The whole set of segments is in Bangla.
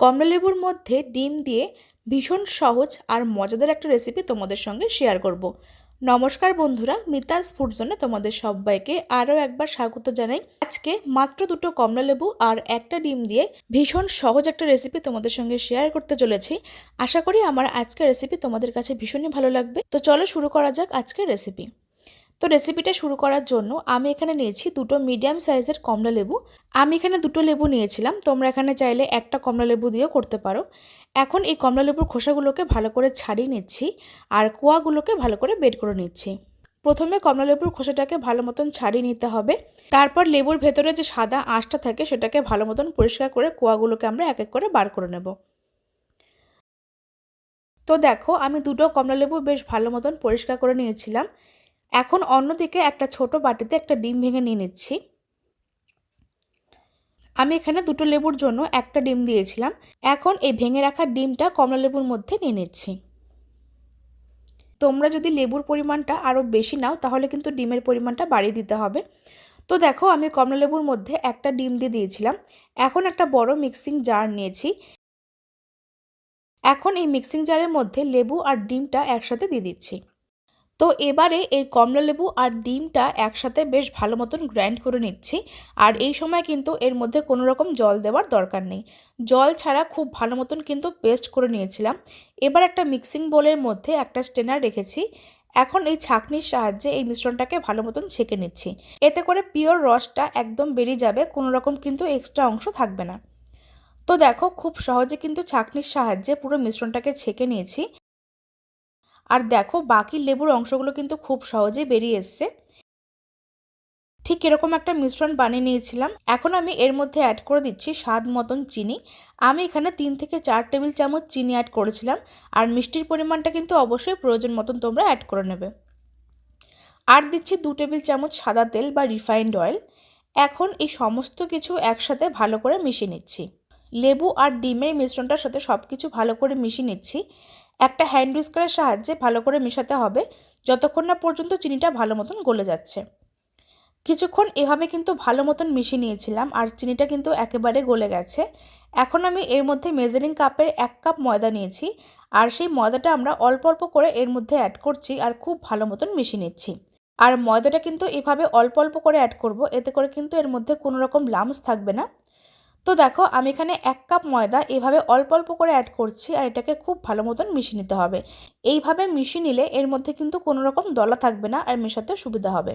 কমলালেবুর মধ্যে ডিম দিয়ে ভীষণ সহজ আর মজাদার একটা রেসিপি তোমাদের সঙ্গে শেয়ার করব। নমস্কার বন্ধুরা, মিতাস ফুড জোনে তোমাদের সবাইকে আরও একবার স্বাগত জানাই। আজকে মাত্র দুটো কমলালেবু আর একটা ডিম দিয়ে ভীষণ সহজ একটা রেসিপি তোমাদের সঙ্গে শেয়ার করতে চলেছি। আশা করি আমার আজকের রেসিপি তোমাদের কাছে ভীষণই ভালো লাগবে। তো চলো শুরু করা যাক আজকের রেসিপি তো রেসিপিটা শুরু করার জন্য আমি এখানে নিয়েছি দুটো মিডিয়াম সাইজের কমলা লেবু। আমি এখানে দুটো লেবু নিয়েছিলাম, তোমরা এখানে চাইলে একটা কমলা লেবু দিয়েও করতে পারো। এখন এই কমলা লেবুর খোসাগুলোকে ভালো করে ছাড়িয়ে নিচ্ছি আর কোয়াগুলোকে ভালো করে বের করে নিচ্ছি। প্রথমে কমলা লেবুর খোসাটাকে ভালো মতন ছাড়িয়ে নিতে হবে। তারপর লেবুর ভেতরে যে সাদা আঁশটা থাকে সেটাকে ভালো মতন পরিষ্কার করে কোয়াগুলোকে আমরা এক এক করে বার করে নেব। তো দেখো, আমি দুটো কমলা লেবু বেশ ভালো মতন পরিষ্কার করে নিয়েছিলাম। এখন অন্যদিকে একটা ছোট বাটিতে একটা ডিম ভেঙে নিয়ে নিচ্ছি। আমি এখানে দুটো লেবুর জন্য একটা ডিম দিয়েছিলাম। এখন এই ভেঙে রাখা ডিমটা কমলা লেবুর মধ্যে নিয়ে নিচ্ছি। তোমরা যদি লেবুর পরিমাণটা আরও বেশি নাও, তাহলে কিন্তু ডিমের পরিমাণটা বাড়িয়ে দিতে হবে। তো দেখো, আমি কমলা লেবুর মধ্যে একটা ডিম দিয়ে দিয়েছিলাম। এখন একটা বড় মিক্সিং জার নিয়েছি। এখন এই মিক্সিং জারের মধ্যে লেবু আর ডিমটা একসাথে দিয়ে দিচ্ছি। তো এবারে এই কমলা লেবু আর ডিমটা একসাথে বেশ ভালো মতন গ্রাইন্ড করে নিচ্ছি। আর এই সময় কিন্তু এর মধ্যে কোনো রকম জল দেওয়ার দরকার নেই। জল ছাড়া খুব ভালো মতন কিন্তু পেস্ট করে নিয়েছিলাম। এবার একটা মিক্সিং বোলের মধ্যে একটা স্টেনার রেখেছি। এখন এই ছাঁকনির সাহায্যে এই মিশ্রণটাকে ভালো মতন ছেঁকে নিচ্ছি। এতে করে পিওর রসটা একদম বেরিয়ে যাবে, কোনো রকম কিন্তু এক্সট্রা অংশ থাকবে না। তো দেখো, খুব সহজে কিন্তু ছাঁকনির সাহায্যে পুরো মিশ্রণটাকে ছেঁকে নিয়েছি। আর দেখো, বাকি লেবুর অংশগুলো কিন্তু খুব সহজেই বেরিয়ে এসছে। ঠিক এরকম একটা মিশ্রণ বানিয়ে নিয়েছিলাম। এখন আমি এর মধ্যে অ্যাড করে দিচ্ছি স্বাদ মতন চিনি। আমি এখানে তিন থেকে চার টেবিল চামচ চিনি অ্যাড করেছিলাম। আর মিষ্টির পরিমাণটা কিন্তু অবশ্যই প্রয়োজন মতন তোমরা অ্যাড করে নেবে। আর দিচ্ছি দু টেবিল চামচ সাদা তেল বা রিফাইন্ড অয়েল এখন এই সমস্ত কিছু একসাথে ভালো করে মিশিয়ে নিচ্ছি। লেবু আর ডিমের মিশ্রণটার সাথে সব কিছু ভালো করে মিশিয়ে নিচ্ছি। একটা হ্যান্ড উইস্কারের সাহায্যে ভালো করে মেশাতে হবে, যতক্ষণ না পর্যন্ত চিনিটা ভালো মতন গলে যাচ্ছে। কিছুক্ষণ এভাবে কিন্তু ভালো মতন মিশিয়ে নিয়েছিলাম আর চিনিটা কিন্তু একেবারে গলে গেছে। এখন আমি এর মধ্যে মেজারিং কাপের এক কাপ ময়দা নিয়েছি আর সেই ময়দাটা আমরা অল্প অল্প করে এর মধ্যে অ্যাড করছি আর খুব ভালো মতন মিশিয়ে নিচ্ছি। আর ময়দাটা কিন্তু এভাবে অল্প অল্প করে অ্যাড করব, এতে করে কিন্তু এর মধ্যে কোনো রকম লামস থাকবে না। তো দেখো, আমি এখানে এক কাপ ময়দা এভাবে অল্প অল্প করে অ্যাড করছি আর এটাকে খুব ভালো মতন মিশিয়ে নিতে হবে। এইভাবে মিশিয়ে নিলে এর মধ্যে কিন্তু কোনো রকম দলা থাকবে না আর মেশাতে সুবিধা হবে।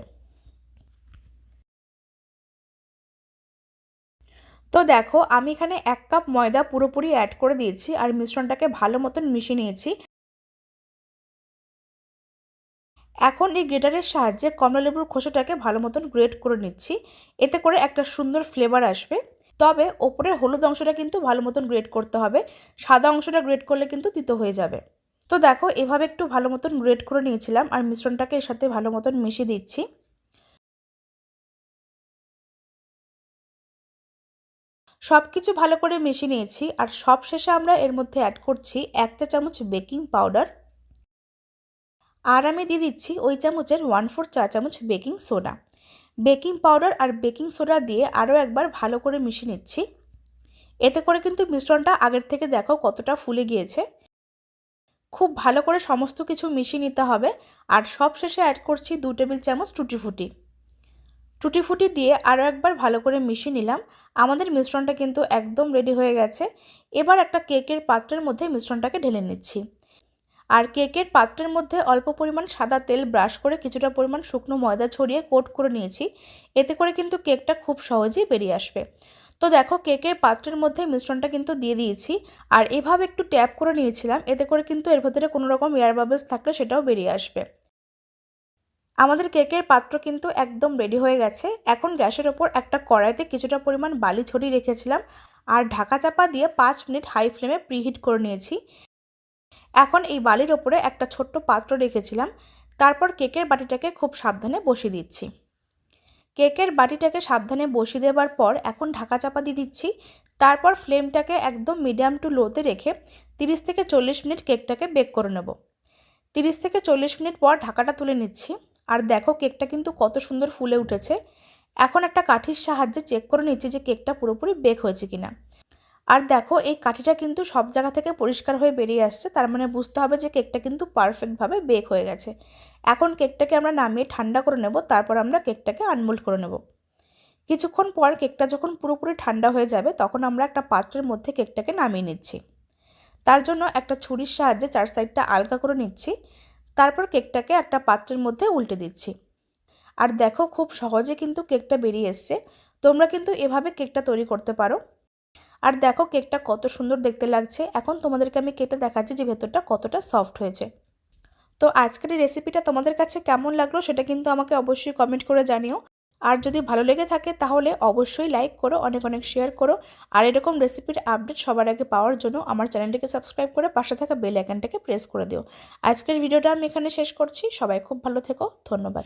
তো দেখো, আমি এখানে এক কাপ ময়দা পুরোপুরি অ্যাড করে দিয়েছি আর মিশ্রণটাকে ভালো মতন মিশিয়ে নিয়েছি। এখন এই গ্রেটারের সাহায্যে কমলালেবুর খোসাটাকে ভালো মতন গ্রেট করে নিচ্ছি। এতে করে একটা সুন্দর ফ্লেভার আসবে। তবে ওপরের হলুদ অংশটা কিন্তু ভালো মতন গ্রেড করতে হবে, সাদা অংশটা গ্রেড করলে কিন্তু তিতো হয়ে যাবে। তো দেখো, এভাবে একটু ভালো মতন গ্রেড করে নিয়েছিলাম আর মিশ্রণটাকে এর সাথে ভালো মতন মিশিয়ে দিচ্ছি। সব কিছু ভালো করে মিশিয়ে নিয়েছি আর সব শেষে আমরা এর মধ্যে অ্যাড করছি এক চা চামচ বেকিং পাউডার আর আমি দিয়ে দিচ্ছি ওই চামচের ওয়ান ফোর চা চামচ বেকিং সোডা বেকিং পাউডার আর বেকিং সোডা দিয়ে আরও একবার ভালো করে মিশিয়ে নিচ্ছি। এতে করে কিন্তু মিশ্রণটা আগের থেকে দেখো কতটা ফুলে গিয়েছে। খুব ভালো করে সমস্ত কিছু মিশিয়ে নিতে হবে আর সব শেষে অ্যাড করছি দু টেবিল চামচ টুটি ফুটি। টুটি ফুটি দিয়ে আরও একবার ভালো করে মিশিয়ে নিলাম। আমাদের মিশ্রণটা কিন্তু একদম রেডি হয়ে গেছে। এবার একটা কেকের পাত্রের মধ্যে মিশ্রণটাকে ঢেলে নিচ্ছি। আর কেকের পাত্রের মধ্যে অল্প পরিমাণ সাদা তেল ব্রাশ করে কিছুটা পরিমাণ শুকনো ময়দা ছড়িয়ে কোট করে নিয়েছি। এতে করে কিন্তু কেকটা খুব সহজেই বেরিয়ে আসবে। তো দেখো, কেকের পাত্রের মধ্যে মিশ্রণটা কিন্তু দিয়ে দিয়েছি। আর এভাবে একটু ট্যাপ করে নিয়েছিলাম, এতে করে কিন্তু এর ভেতরে কোনো রকম এয়ার বাবলস থাকলে সেটাও বেরিয়ে আসবে। আমাদের কেকের পাত্র কিন্তু একদম রেডি হয়ে গেছে। এখন গ্যাসের ওপর একটা কড়াইতে কিছুটা পরিমাণ বালি ছড়িয়ে রেখেছিলাম। আর ঢাকা চাপা দিয়ে পাঁচ মিনিট হাই ফ্লেমে প্রিহিট করে নিয়েছি। এখন এই বালির ওপরে একটা ছোট্ট পাত্র রেখেছিলাম। তারপর কেকের বাটিটাকে খুব সাবধানে বসিয়ে দিচ্ছি। কেকের বাটিটাকে সাবধানে বসিয়ে দেওয়ার পর এখন ঢাকা চাপা দিয়ে দিচ্ছি। তারপর ফ্লেমটাকে একদম মিডিয়াম টু লোতে রেখে 30 থেকে চল্লিশ মিনিট কেকটাকে বেক করে নেব। 30 থেকে চল্লিশ মিনিট পর ঢাকাটা তুলে নিচ্ছি। আর দেখো কেকটা কিন্তু কত সুন্দর ফুলে উঠেছে। এখন একটা কাঠির সাহায্যে চেক করে নিচ্ছি যে কেকটা পুরোপুরি বেক হয়েছে কিনা। আর দেখো, এই কাঠিটা কিন্তু সব জায়গা থেকে পরিষ্কার হয়ে বেরিয়ে আসছে। তার মানে বুঝতে হবে যে কেকটা কিন্তু পারফেক্টভাবে বেক হয়ে গেছে। এখন কেকটাকে আমরা নামিয়ে ঠান্ডা করে নেব, তারপর আমরা কেকটাকে আনমোল্ড করে নেব। কিছুক্ষণ পর কেকটা যখন পুরোপুরি ঠান্ডা হয়ে যাবে, তখন আমরা একটা পাত্রের মধ্যে কেকটাকে নামিয়ে নিচ্ছি। তার জন্য একটা ছুরির সাহায্যে চার সাইডটা আলগা করে নিচ্ছি। তারপর কেকটাকে একটা পাত্রের মধ্যে উল্টে দিচ্ছি। আর দেখো, খুব সহজে কিন্তু কেকটা বেরিয়ে এসছে। তোমরা কিন্তু এভাবে কেকটা তৈরি করতে পারো। আর দেখো কেকটা কত সুন্দর দেখতে লাগছে। এখন তোমাদেরকে আমি কেটে দেখাচ্ছি যে ভেতরটা কতটা সফট হয়েছে। তো আজকের এই রেসিপিটা তোমাদের কাছে কেমন লাগল সেটা কিন্তু আমাকে অবশ্যই কমেন্ট করে জানিও। আর যদি ভালো লেগে থাকে তাহলে অবশ্যই লাইক করো, অনেক অনেক শেয়ার করো। আর এরকম রেসিপির আপডেট সবার আগে পাওয়ার জন্য আমার চ্যানেলটিকে সাবস্ক্রাইব করে পাশে থাকা বেল আইকনটাকে প্রেস করে দিও। আজকের ভিডিওটা আমি এখানে শেষ করছি। সবাই খুব ভালো থেকো। ধন্যবাদ।